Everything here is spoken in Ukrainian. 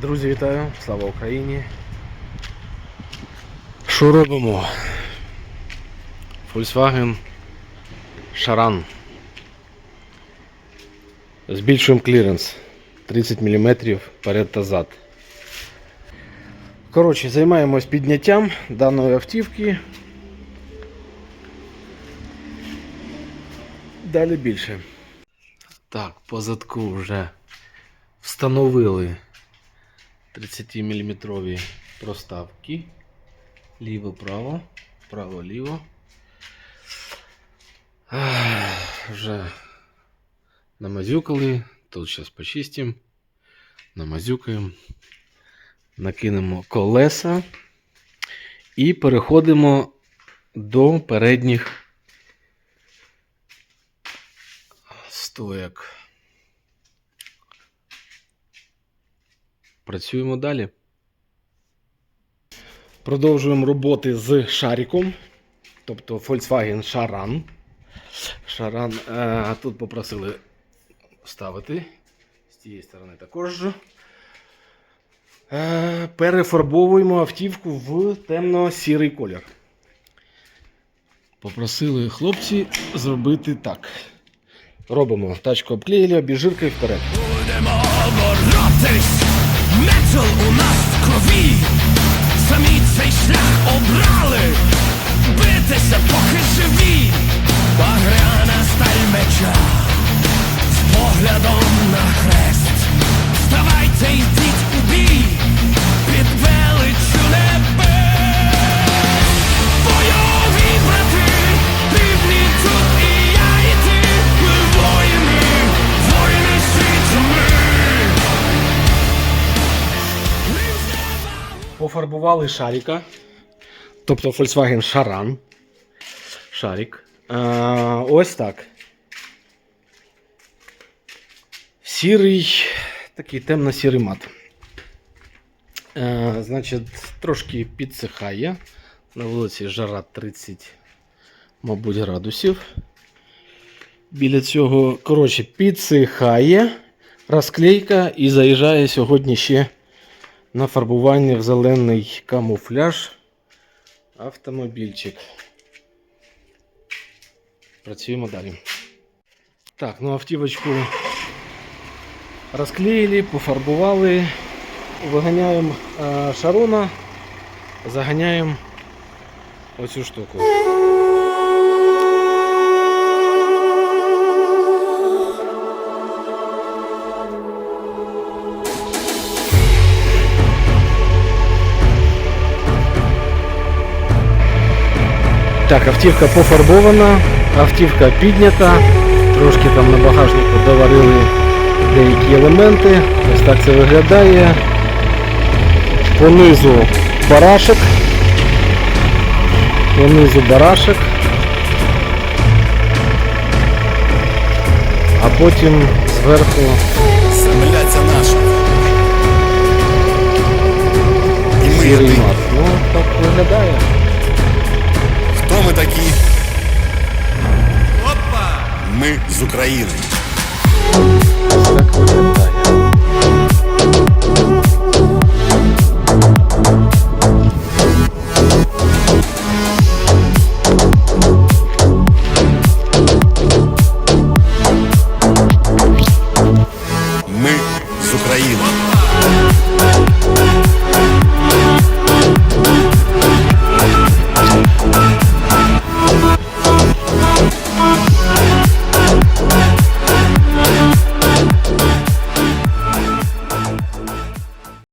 Друзі, вітаю! Слава Україні! Що робимо? Volkswagen Шаран. Збільшуємо кліренс 30 мм перед та зад. Коротше, займаємось підняттям даної автівки. Далі більше. Так, по задку вже встановили 30-мм проставки. Ліво-право, право-ліво. Вже намазюкали. Тут зараз почистимо. Намазюкаємо. Накинемо колеса. І переходимо до передніх стояк. Працюємо далі. Продовжуємо роботи з шариком, тобто Volkswagen Charan. Charan е, тут попросили ставити. З цієї сторони також. Е, перефарбовуємо автівку в темно-сірий колір. Попросили хлопці зробити так. Робимо тачку обклеїли, обіжиркою вперед. Будемо боротись, Metal u nas w krwi. Samice i obrali By Пофарбували шарика. Тобто Volkswagen Charan. Шарик. Е, ось так. Сірий, такий темно-сірий мат. Е, значить, трошки підсихає. На вулиці жара 30, мабуть, градусів. Біля цього, коротше, підсихає розклейка і заїжджає сьогодні ще на фарбування в зелений камуфляж автомобільчик. Працюємо далі. Так, ну автівочку розклеїли, пофарбували, виганяємо е, шарона, заганяємо оцю штуку. Так, автівка пофарбована, автівка піднята, трошки там на багажнику доварили деякі елементи. Ось так це виглядає. Понизу барашек. Понизу барашек. А потім зверху Земля ця наша. І ми З України.